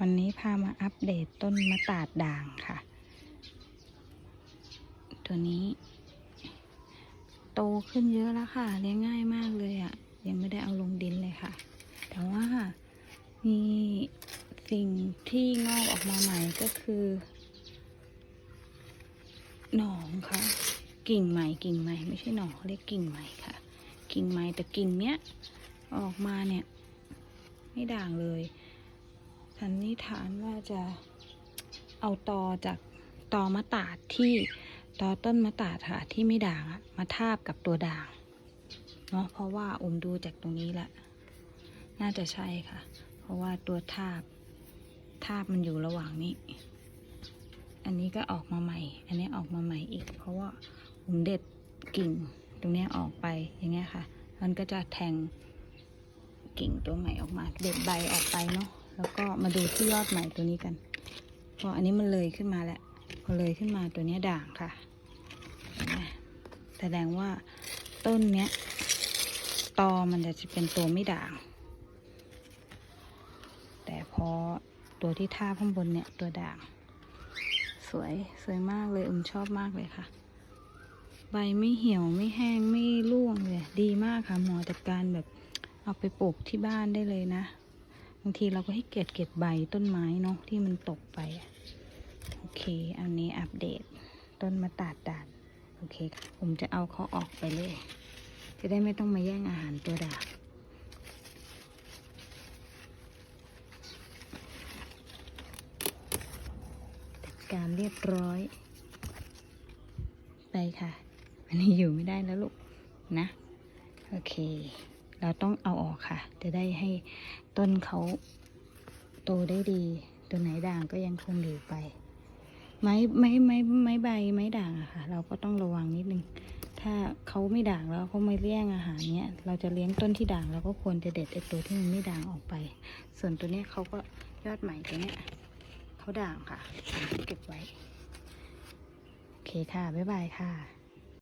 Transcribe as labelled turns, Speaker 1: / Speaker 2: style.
Speaker 1: วันนี้พามาอัปเดตต้นมะตาดด่างค่ะ ตัวนี้ โตขึ้นเยอะแล้วค่ะเลี้ยงง่ายมากเลยอะ่ะ ยังไม่ได้เอาลงดินเลยค่ะ แต่ว่ามีสิ่งที่งอกออกมาใหม่ก็คือ หนองค่ะ กิ่งใหม่กิ่งใหม่ไม่ใช่หนองเรียกกิ่งใหม่ค่ะ กิ่งใหม่แต่กิ่งเนี้ย ออกมาเนี่ย ไม่ด่างเลย สันนิษฐานว่าจะเอาตอจากตอมะตาดที่ตอต้นมะตาดค่ะ ที่ไม่ด่างมาทาบกับตัวด่างเนาะเพราะว่าอมดูจากตรงนี้แหละ น่าจะใช่ค่ะ เพราะว่าตัวทาบทาบมันอยู่ระหว่างนี้ อันนี้ก็ออกมาใหม่ อันนี้ออกมาใหม่อีก เพราะว่าผมเด็ดกิ่งตรงนี้ออกไปอย่างเงี้ยค่ะ มันก็จะแทงกิ่งตัวใหม่ออกมา เด็ดใบออกไปเนาะ แล้วก็มาดูที่ยอดใหม่ตัวนี้กันเพราะอันนี้มันเลยขึ้นมาแล้วพอเลยขึ้นมาตัวนี้ด่างค่ะแสดงว่าต้นเนี้ยตอมันจะเป็นตัวไม่ด่าง แต่พอตัวที่ท่าข้างบนเนี่ยตัวด่าง สวยสวยมากเลยอุ้มชอบมากเลยค่ะ ใบไม่เหี่ยวไม่แห้งไม่ร่วงเลย ดีมากค่ะหมอจัดการแบบเอาไปปลูกที่บ้านได้เลยนะางทีเราก็ให้เก็บเก็บใบต้นไม้เนาะที่มันตกไป โอเค อันนี้อัปเดต ต้นมะตาดดานโอเคค่ะ ผมจะเอาเขาออกไปเลย จะได้ไม่ต้องมาแย่งอาหารตัวดาบจัดการเรียบร้อย ไปค่ะอันนี้อยู่ไม่ได้แล้วลูกนะ โอเค เราต้องเอาออกค่ะ จะได้ให้ต้นเขาโตได้ดี ตัวไหนด่างก็ยังคงอยู่ไป ไม้ไม้ไม้ไม้ใบไม้ด่างอะค่ะ เราก็ต้องระวังนิดนึง ถ้าเขาไม่ด่างแล้วเขาไม่แย่งอาหารเนี้ย เราจะเลี้ยงต้นที่ด่างเราก็ควรจะเด็ดไอ้ตัวที่มันไม่ด่างออกไป ส่วนตัวเนี้ยเขาก็ยอดใหม่ตัวเนี้ยเขาด่างค่ะ เก็บไว้ โอเคค่ะ บ๊ายบายค่ะ